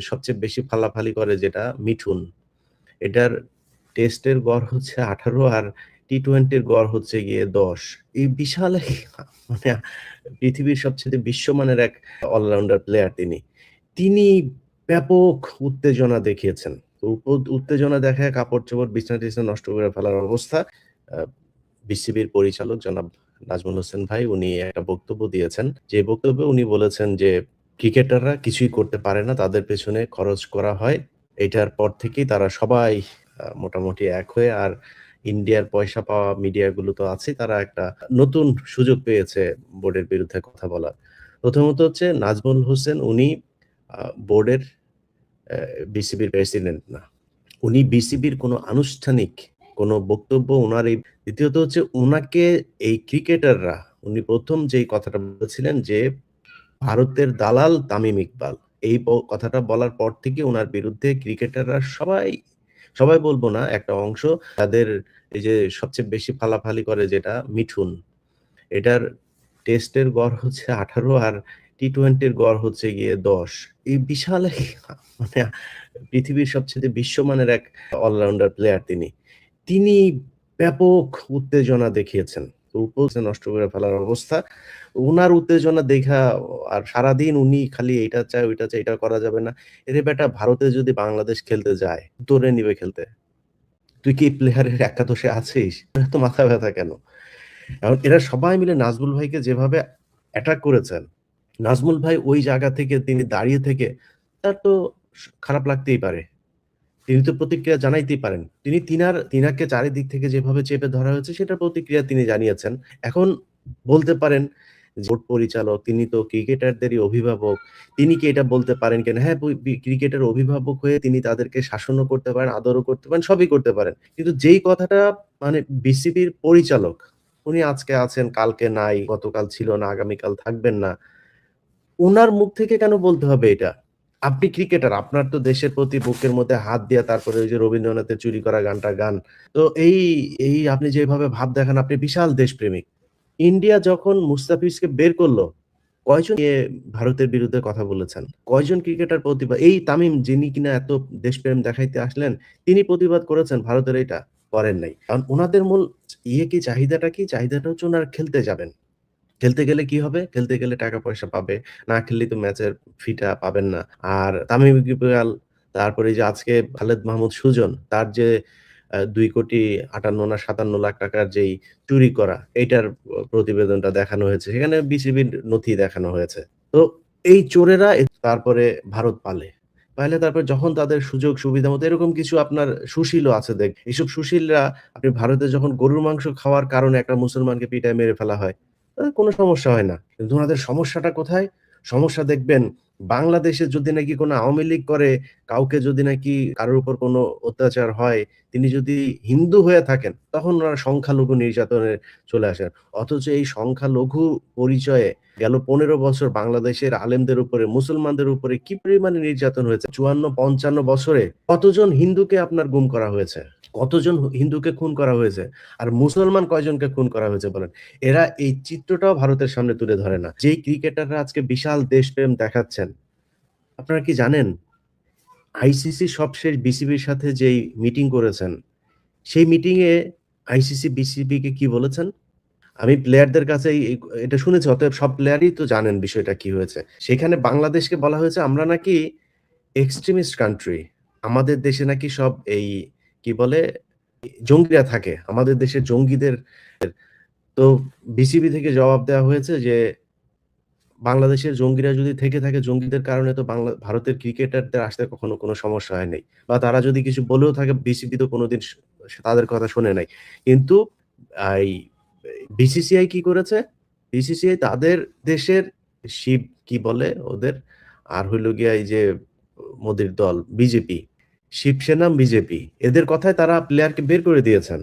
সবচেয়ে বেশি ফালাফালি করে যেটা মিঠুন। এটার টেস্টের গড় হচ্ছে ১৮ আর টি-টোয়েন্টির গড় হচ্ছে গিয়ে ১০। এই বিশাল মানে পৃথিবীর সবচেয়ে বিশ্বমানের এক অলরাউন্ডার প্লেয়ার তিনি। তিনি ব্যাপক উত্তেজনা দেখিয়েছেন। উত্তেজনা দেখায় কাপড়-চোপড় বিছানা-টিছানা নষ্ট করে ফেলার অবস্থা। বিসিবির পরিচালক জনাব নাজমুল হোসেন ভাই উনি একটা বক্তব্য দিয়েছেন। যে বক্তব্যে উনি বলেছেন যে, "ক্রিকেটাররা কিছুই করতে পারে না। তাদের পেছনে খরচ করা হয়। এটার পর থেকেই তারা সবাই মোটামুটি এক হয়ে আর ইন্ডিয়ার পয়সা পাওয়া মিডিয়াগুলো তো আছেই। তারা একটা নতুন সুযোগ পেয়েছে বোর্ডের বিরুদ্ধে কথা বলার।" প্রথমত হচ্ছে নাজমুল হোসেন উনি বোর্ডের বিসিবির প্রেসিডেন্ট না। উনি বিসিবির কোনো আনুষ্ঠানিক কোনো বক্তব্য উনার এই দ্বিতীয়ত হচ্ছে ওনাকে এই ক্রিকেটাররা উনি প্রথম যেই কথাটা বলেছিলেন যে, "ভারতের দালাল তামিম ইকবাল।" এই কথাটা বলার পর থেকে ওনার বিরুদ্ধে ক্রিকেটাররা সবাই, সবাই বলব না একটা অংশ তাদের এই যে সবচেয়ে বেশি ফালাফালি করে যেটা মিঠুন। এটার টেস্টের গড় হচ্ছে ১৮ আর টি-টোয়েন্টির গড় হচ্ছে গিয়ে ১০। এই বিশাল মানে পৃথিবীর সবচেয়ে বিশ্বমানের এক অলরাউন্ডার প্লেয়ার তিনি। তিনি ব্যাপক উত্তেজনা দেখিয়েছেন। উপ নষ্ট করে ফেলার অবস্থা। উনার উত্তেজনা দেইখা আর সারাদিন উনি খালি এইটা চায়, ওইটা চায়, এটা করা যাবে না। এরে বেটা ভারতে যদি বাংলাদেশ খেলতে যায়, তোরে নিবে খেলতে। তুই কি প্লেয়ারের একাদশে আছিস? তো মাথা ব্যাথা কেন? এখন এরা সবাই মিলে নাজমুল ভাইকে যেভাবে অ্যাটাক করেছেন, নাজমুল ভাই ওই জায়গা থেকে তিনি দাঁড়িয়ে থেকে তার তো খারাপ লাগতেই পারে। তিনি তো প্রতিক্রিয়া জানাইতেই পারেন। তিনি তিনার তিনাকে চারিদিক থেকে যেভাবে চেপে ধরা হয়েছে সেটার প্রতিক্রিয়া তিনি জানিয়েছেন। এখন বলতে পারেন বোর্ড পরিচালক তিনি তো ক্রিকেটারদেরই অভিভাবক। তিনি কি এটা বলতে পারেন কেন হ্যাঁ, ক্রিকেটের অভিভাবক হয়ে তিনি তাদেরকে শাসনও করতে পারেন, আদরও করতে পারেন, সবই করতে পারেন। কিন্তু যেই কথাটা মানে বিসিবির পরিচালক, উনি আজকে আছেন, কালকে নাই, গতকাল ছিল না, আগামীকাল থাকবেন না। উনার মুখ থেকে কেন বলতে হবে এটা? আপনি ক্রিকেটার, আপনার তো দেশের প্রতি বুকের মধ্যে হাত দিয়া তারপরে ওই যে রবীন্দ্রনাথের চুরি করা গানটা গান। তো এই, এই আপনি যেভাবে ভাব দেখান আপনি বিশাল দেশপ্রেমিক। ইন্ডিয়া যখন মুস্তাফিজকে বের করল কয়জন ভারতের বিরুদ্ধে কথা বলেছেন? কয়জন ক্রিকেটার প্রতিবাদ এই তামিম যিনি কিনা এত দেশপ্রেম দেখাইতে আসলেন, তিনি প্রতিবাদ করেছেন ভারতের এটা করেন নাই। কারণ ওনাদের মূল ইয়ে কি চাহিদাটা কি? চাহিদাটা হচ্ছে উনারা খেলতে যাবেন। খেলতে গেলে কি হবে? খেলতে গেলে টাকা পয়সা পাবে। না খেললে তো ম্যাচের ফিটা পাবেন না। আর তামিম ইকবাল তারপরে যে আজকে খালেদ মাহমুদ সুজন তার যে দুই কোটি ৫৮ না ৫৭ লাখ টাকার যেই চুরি করা এইটার প্রতিবেদনটা দেখানো হয়েছে। সেখানে বিসিবির নথি দেখানো হয়েছে। তো এই চোরেরা তারপরে ভারত পালে। পাইলে তারপর যখন তাদের সুযোগ সুবিধা মতো এরকম কিছু আপনার সুশীলও আছে দেখ এইসব সুশীলরা আপনি ভারতে যখন গরুর মাংস খাওয়ার কারণে একটা মুসলমানকে পিটায় মেরে ফেলা হয়, কোনো সমস্যা হয় না। কিন্তু ওনাদের সমস্যাটা কোথায়? সমস্যা দেখবেন বাংলাদেশে যদি নাকি কোনো আওয়ামী লীগ করে, কাউকে যদি নাকি কারোর উপর কোনো অত্যাচার হয়, তিনি যদি হিন্দু হয়ে থাকেন, তখন ওনারা সংখ্যালঘু নির্যাতনে চলে আসেন। অথচ এই সংখ্যালঘু পরিচয়ে গেল ১৫ বছর বাংলাদেশের আলেমদের উপরে, মুসলমানদের উপরে কি পরিমাণে নির্যাতন হয়েছে। ৫৪-৫৫ বছরে কতজন হিন্দুকে আপনার গুম করা হয়েছে? কতজন হিন্দুকে খুন করা হয়েছে? আর মুসলমান কয়জনকে খুন করা হয়েছে বলেন? এরা এই চিত্রটাও ভারতের সামনে তুলে ধরে না। যেই ক্রিকেটাররা আজকে বিশাল দেশপ্রেম দেখাচ্ছেন, আপনারা কি জানেন? আইসিসি সবশেষ বিসিবির সাথে যেই মিটিং করেছেন, সেই মিটিংয়ে আইসিসি বিসিবিকে কি বলেছেন? আমি প্লেয়ারদের কাছে এই এটা শুনেছি অতএব সব প্লেয়ারই তো জানেন বিষয়টা কি হয়েছে। সেখানে বাংলাদেশকে বলা হয়েছে আমরা নাকি এক্সট্রিমিস্ট কান্ট্রি। আমাদের দেশে নাকি সব এই কি বলে জঙ্গিরা থাকে। আমাদের দেশে জঙ্গিদের তো বিসিবি থেকে জবাব দেওয়া হয়েছে যে, বাংলাদেশের জঙ্গিরা যদি থেকে থাকে জঙ্গিদের কারণে তো বাংলা ভারতের ক্রিকেটারদের আসতে কখনো কোনো সমস্যা হয় নাই। বা তারা যদি কিছু বলেও থাকে বিসিবি তো কোনদিন তাদের কথা শোনে নাই। কিন্তু আই বিসিসিআই কি করেছে? বিসিসিআই তাদের দেশের শিব কি বলে ওদের? আর হইল গিয়া এই যে মোদির দল বিজেপি, শিবসেনা, বিজেপি এদের কথায় তারা প্লেয়ারকে বের করে দিয়েছেন।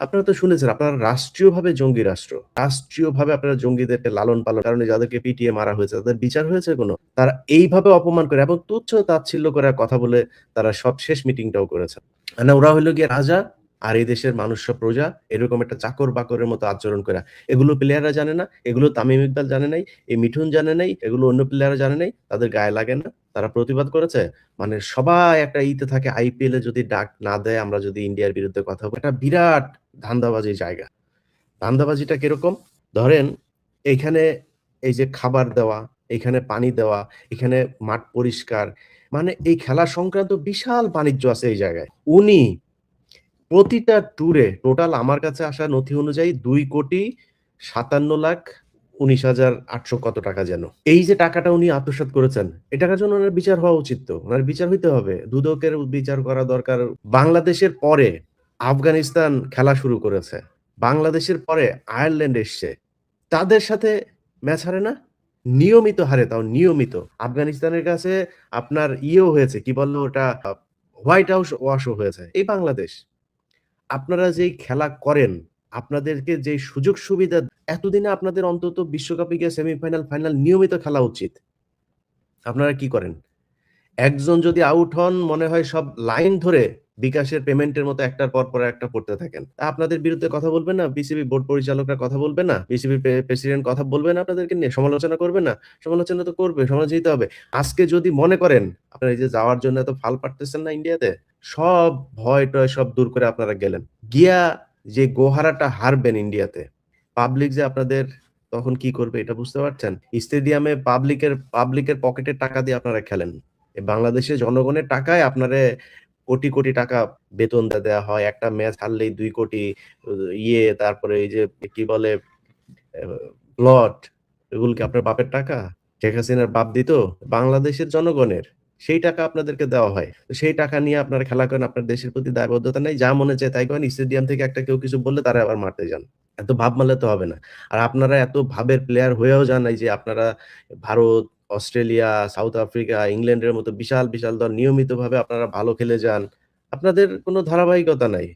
আপনারা তো শুনেছেন আপনারা রাষ্ট্রীয়ভাবে জঙ্গি রাষ্ট্র। রাষ্ট্রীয়ভাবে আপনারা জঙ্গিদেরকে লালন-পালন কারণে যাদেরকে পিটিয়ে মারা হয়েছে তাদের বিচার হয়েছে কোনো? তারা এইভাবে অপমান করে এবং তুচ্ছ তাচ্ছিল্য করে কথা বলে তারা সব শেষ মিটিংটাও করেছে। মানে ওরা হইল গিয়ে রাজা, আর এই দেশের মানুষ প্রজা এরকম একটা চাকর বাকরের মতো আচরণ করা। এগুলো প্লেয়াররা জানে না, এগুলো তামিম ইকবাল জানে নাই, এই মিঠুন জানে নাই, এগুলো অন্য প্লেয়াররা জানে নাই, তাদের গায়ে লাগে না। তারা প্রতিবাদ করেছে মানে সবাই একটা ইতে থাকে আইপিএল এ যদি ডাক না দেয়, আমরা যদি ইন্ডিয়ার বিরুদ্ধে কথা বলি। একটা বিরাট ধান্দাবাজি জায়গা। ধান্দাবাজিটা কীরকম? ধরেন, এখানে এই যে খাবার দেওয়া, এখানে পানি দেওয়া, এখানে মাঠ পরিষ্কার মানে এই খেলা সংক্রান্ত বিশাল বাণিজ্য আছে এই জায়গায়। উনি প্রতিটা ট্যুরে টোটাল আমার কাছে আসা নথি অনুযায়ী দুই কোটি সাতান্ন লাখ উনিশ হাজার আটশো কত টাকা যেন। এই যে টাকাটা উনি আত্মসাৎ করেছেন এই টাকার জন্য ওনার বিচার হওয়া উচিত তো। ওনার বিচার হইতে হবে। দুদকের বিচার করা দরকার। বাংলাদেশের পরে আফগানিস্তান খেলা শুরু করেছে। বাংলাদেশের পরে আয়ারল্যান্ড এসছে। তাদের সাথে ম্যাচ হারে না? নিয়মিত হারে, তাও নিয়মিত। আফগানিস্তানের কাছে আপনার ইয়েও হয়েছে, কি বলল ওটা, হোয়াইট হাউস ওয়াশও হয়েছে। এই বাংলাদেশ। আপনারা যেই খেলা করেন, আপনাদেরকে যে সুযোগ সুবিধা, এতদিনে আপনাদের অন্তত বিশ্বকাপে গিয়ে সেমিফাইনাল ফাইনাল নিয়মিত খেলা উচিত। আপনারা কি করেন? একজন যদি আউট হন, মনে হয় সব লাইন ধরে বিকাশের পেমেন্টের মতো একটার পর পর একটা পড়তে থাকেন। আপনাদের বিরুদ্ধে কথা বলবে না বিসিবি বোর্ড পরিচালকরা কথা বলবে না বিসিবি প্রেসিডেন্ট কথা বলবে না, আপনাদেরকে নিয়ে সমালোচনা করবে না, সমালোচনা তো করবে, সমালোচনা দিতে হবে। আজকে যদি মনে করেন, আপনারা এই যে যাওয়ার জন্য এত ফাল পারতেছেন না ইন্ডিয়াতে সব ভয় টয় সব দূর করে আপনারা গেলেন। গিয়া যে গোহারাটা হারবেন ইন্ডিয়াতে পাবলিক যে আপনাদের তখন কি করবে এটা বুঝতে পারছেন? স্টেডিয়ামে পাবলিকের পাবলিকের পকেটের টাকা দিয়ে আপনারা খেলেন। বাংলাদেশের জনগণের টাকায় আপনারে কোটি কোটি টাকা বেতন দেওয়া হয়। একটা ম্যাচ হারলেই দুই কোটি ইয়ে তারপরে এই যে কি বলে প্লট এগুলো কি আপনার বাপের টাকা? শেখ হাসিনার বাপ দিত, বাংলাদেশের জনগণের। সেই টাকা আপনাদেরকে দেওয়া হয়। সেই টাকা নিয়ে আপনারা খেলা করেন, আপনার দেশের প্রতি দায়বদ্ধতা নেই, যা মনে চায় তাই করেন। স্টেডিয়াম থেকে একটা কেউ কিছু বললে তারা আবার মারতে যান। এত ভাব মারলে তো হবে না। আর আপনারা এত ভাবের প্লেয়ার হয়েও যান যে আপনারা ভারত অস্ট্রেলিয়া, সাউথ আফ্রিকা, ইংল্যান্ডের মতো বিশাল বিশাল দল নিয়মিতভাবে আপনারা ভালো খেলে যান। আপনাদের কোনো ধারাবাহিকতা নাই।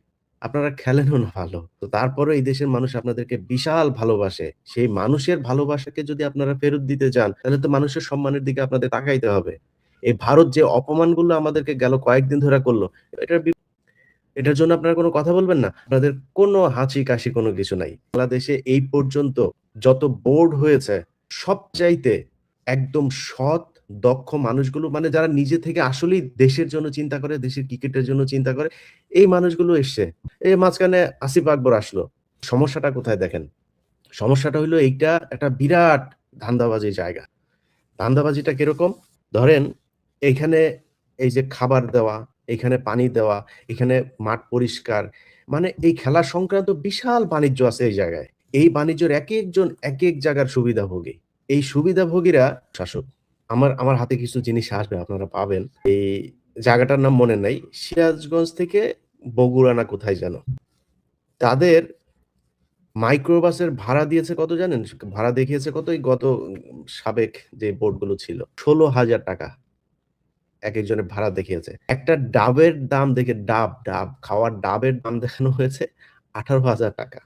আপনারা খেলেনও না ভালো। তো তারপরে এই দেশের মানুষ আপনাদেরকে বিশাল ভালোবাসে। সেই মানুষের ভালোবাসাকে যদি আপনারা ফেরত দিতে চান তাহলে তো মানুষের সম্মানের দিকে আপনাদের তাকাইতে হবে। এই ভারত যে অপমানগুলো আমাদেরকে গেল কয়েকদিন ধরে করল, এটার এটার জন্য আপনারা কোনো কথা বলবেন না? আপনাদের কোনো হাঁচি কাশি কোনো কিছু নাই। বাংলাদেশে এই পর্যন্ত যত বোর্ড হয়েছে সব চাইতে একদম সৎ, দক্ষ মানুষগুলো মানে যারা নিজে থেকে আসলেই দেশের জন্য চিন্তা করে, দেশের ক্রিকেটের জন্য চিন্তা করে, এই মানুষগুলো এসছে। এই মাঝখানে আসিফ আকবর আসলো। সমস্যাটা কোথায় দেখেন? সমস্যাটা হলো এইটা একটা বিরাট ধান্দাবাজি জায়গা। ধান্দাবাজিটা কীরকম? ধরেন এইখানে এই যে খাবার দেওয়া এখানে পানি দেওয়া, এখানে মাঠ পরিষ্কার মানে এই খেলা সংক্রান্ত বিশাল বাণিজ্য আছে এই জায়গায়। এই বাণিজ্যের এক একজন এক এক জায়গার সুবিধাভোগী। এই সুবিধাভোগীরা শাসক। আমার আমার হাতে কিছু জিনিস আসবে, আপনারা পাবেন। এই জায়গাটার নাম মনে নাই। সিরাজগঞ্জ থেকে বগুড়া না কোথায় যেন। তাদের মাইক্রোবাসের ভাড়া দিয়েছে কত জানেন? ভাড়া দেখিয়েছে কত গত সাবেক যে বোর্ডগুলো ছিল, ষোলো হাজার টাকা। এক একজনের ভাড়া দেখিয়েছে। একটা ডাবের দাম দেখে, ডাব ডাব, খাওয়ার ডাবের দাম দেখানো হয়েছে আঠারো হাজার টাকা।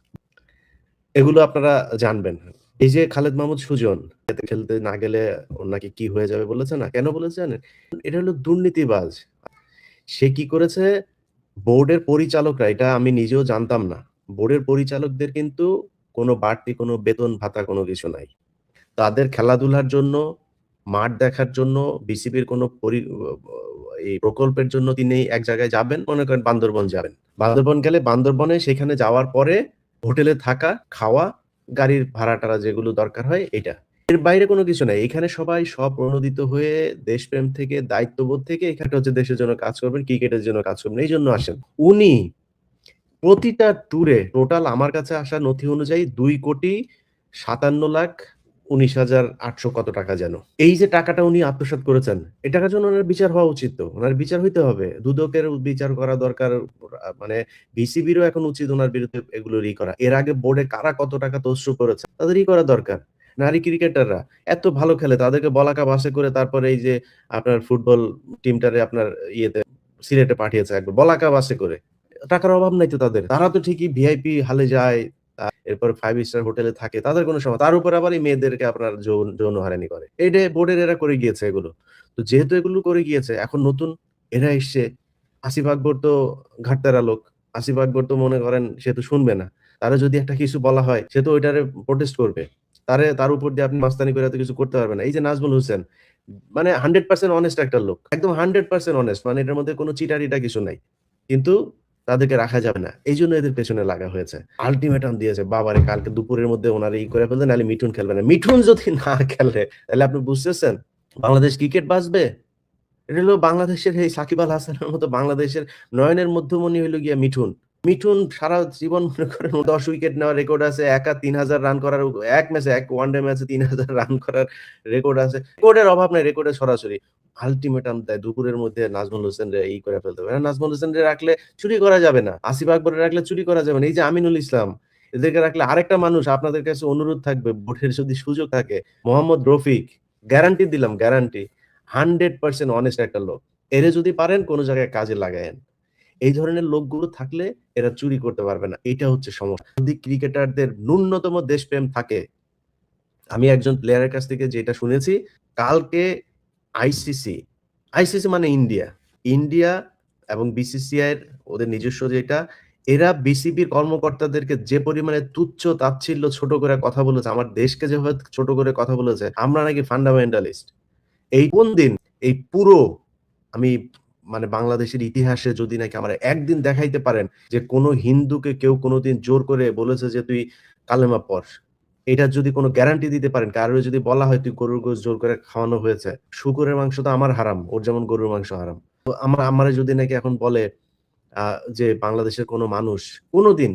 এগুলো আপনারা জানবেন। এই যে খালেদ মাহমুদ সুজন, খেলতে না গেলে ওনাকে নাকি কি হয়ে যাবে বলেছে না? কেন বলেছে জানেন? এটা হলো দুর্নীতিবাজ। সে কি করেছে? বোর্ডের পরিচালকরা, এটা আমি নিজেও জানতাম না। বোর্ডের পরিচালকদের কিন্তু কোনো বাড়তি, কোনো বেতন ভাতা কোনো কিছু নাই। তাদের খেলাধুলার জন্য, মাঠ দেখার জন্য, বিসিবির কোনো এই প্রকল্পের জন্য তিনি এক জায়গায় যাবেন, মনে করেন বান্দরবন যাবেন। বান্দরবন গেলে বান্দরবনে, সেখানে যাওয়ার পরে হোটেলে থাকা, খাওয়া গাড়ির ভাড়া টাড়া যেগুলো দরকার হয় এটা এর বাইরে কোনো কিছু নাই। এখানে সবাই সব প্রণোদিত হয়ে দেশপ্রেম থেকে, দায়িত্ববোধ থেকে এখানে হচ্ছে দেশের জন্য কাজ করবেন, ক্রিকেটের জন্য কাজ করবেন, এই জন্য আসেন। উনি প্রতিটা ট্যুরে টোটাল আমার কাছে আসা নথি অনুযায়ী দুই কোটি সাতান্ন লাখ উনিশ হাজার আটশো কত টাকা যেন। এই যে টাকাটা উনি আত্মসাৎ করেছেন এই টাকার জন্য ওনার বিচার হওয়া উচিত তো। ওনার বিচার হইতে হবে। দুদকের বিচার করা দরকার মানে বিসিবিরও এখন উচিত ওনার বিরুদ্ধে এগুলো ই করা। এর আগে বোর্ডে কারা কত টাকা তস্রু করেছে, তাদের ই করা দরকার। নারী ক্রিকেটাররা এত ভালো খেলে, তাদেরকে বলাকা বাসে করে তারপরে এই যে আপনার ফুটবল টিমটারে আপনার ইয়েতে, সিলেটে পাঠিয়েছে একবার বলাকা বাসে করে। টাকার অভাব নাই তো তাদের। তারা তো ঠিকই ভিআইপি হালে যায় এরপর ফাইভ স্টার হোটেলে থাকে, তাদের কোনো সময় তার উপর আবার এই মেয়েদেরকে আপনার যৌন হারানি করে এইটা বোর্ডের এরা করে গিয়েছে এগুলো তো যেহেতু এগুলো করে গিয়েছে, এখন নতুন এরা এসছে, আসিফ আকবর তো ঘাটতারা লোক, আসিফ আকবর তো মনে করেন সে তো শুনবে না। তারে যদি একটা কিছু বলা হয়, সে তো ওইটারে প্রোটেস্ট করবে। তারে, তার উপর দিয়ে আপনি মাস্তানি করে এত কিছু করতে পারবেন না। এই যে নাজমুল হোসেন মানে 100% অনেস্ট একটা লোক। একদম 100% অনেস্ট মানে এটার মধ্যে কোনো চিটারিটা কিছু নাই। কিন্তু তাদেরকে রাখা যাবে না। এই জন্য এদের পেছনে লাগা হয়েছে। আল্টিমেটাম দিয়েছে বাবারে কালকে দুপুরের মধ্যে উনারা ই করে ফেলবে নাহলে মিঠুন খেলবে না। মিঠুন যদি না খেলে তাহলে আপনি বুঝতেছেন বাংলাদেশ ক্রিকেট বাঁচবে? এটা হলো বাংলাদেশের এই সাকিব আল হাসানের মতো বাংলাদেশের নয়নের মধ্যমণি হইল গিয়া মিঠুন। মিঠুন সারা জীবন মনে করেন ১০ উইকেট নেওয়ার রেকর্ড আছে। একা ৩০০০ রান করার এক ম্যাচে এক ওয়ানডে ম্যাচে ৩০০০ রান করার রেকর্ড আছে। রেকর্ডের অভাব নাই, রেকর্ডের সরাসরি। আল্টিমেটাম দেয়, দুপুরের মধ্যে নাজমুল হোসেনরে এই করে ফেলতে হবে। নাজমুল হোসেনরে রাখলে চুরি করা যাবে না। আসিফ আকবরে রাখলে চুরি করা যাবে না। এই যে আমিনুল ইসলাম, এদেরকে রাখলে আরেকটা মানুষ, আপনাদের কাছে অনুরোধ থাকবে, ভোটের যদি সুযোগ থাকে, মোহাম্মদ রফিক গ্যারান্টি দিলাম গ্যারান্টি 100% অনেস্ট একটা লোক। এরে যদি পারেন, কোনো জায়গায় কাজে লাগায়েন। এই ধরনের লোকগুলো থাকলে এরা চুরি করতে পারবে না। এটা হচ্ছে সমস্যা। যদি ক্রিকেটারদের ন্যূনতম দেশপ্রেম থাকে, আমি একজন প্লেয়ারের কাছ থেকে যেটা শুনেছি, কালকে আইসিসি, আইসিসি মানে ইন্ডিয়া। ইন্ডিয়া এবং বিসিসিআই এর ওদের নিজস্ব যেটা এরা বিসিবির কর্মকর্তাদেরকে যে পরিমাণে তুচ্ছ তাচ্ছিল্য ছোট করে কথা বলেছে, আমার দেশকে যেভাবে ছোট করে কথা বলেছে, আমরা নাকি ফান্ডামেন্টালিস্ট। এই কোন দিন এই পুরো আমি মানে বাংলাদেশের ইতিহাসে যদি নাকি আমার একদিন দেখাইতে পারেন যে কোন হিন্দুকে কেউ কোনোদিন জোর করে বলেছে যে তুই কালেমা পড়। এটার যদি কোনো গ্যারান্টি দিতে পারেন, কারও যদি বলা হয় তুই গরুর গোশত জোর করে খাওয়ানো হয়েছে। শুকুরের মাংস তো আমার হারাম। ওর যেমন গরুর মাংস হারাম। তো আমার আমারে যদি নাকি এখন বলে যে বাংলাদেশের কোনো মানুষ কোনদিন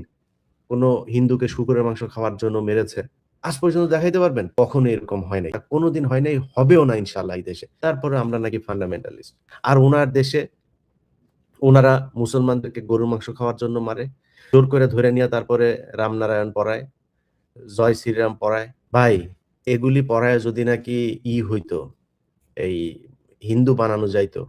কোনো হিন্দুকে শুকুরের মাংস খাওয়ার জন্য মেরেছে। আজ পর্যন্ত দেখাইতে পারবেন? কখনো এরকম হয় নাই। কোনদিন হয় নাই, হবেও না ইনশাল্লাহ এই দেশে। তারপরে আমরা নাকি ফান্ডামেন্টালিস্ট। আর ওনার দেশে ওনারা মুসলমানদেরকে গরুর মাংস খাওয়ার জন্য মারে। জোর করে ধরে নিয়ে তারপরে রামনারায়ণ পড়ায়, জয় শ্রীরাম পড়ায়। ভাই এগুলি পড়ায় যদি নাকি ই হইতো, এই হিন্দু বানানো যাইতো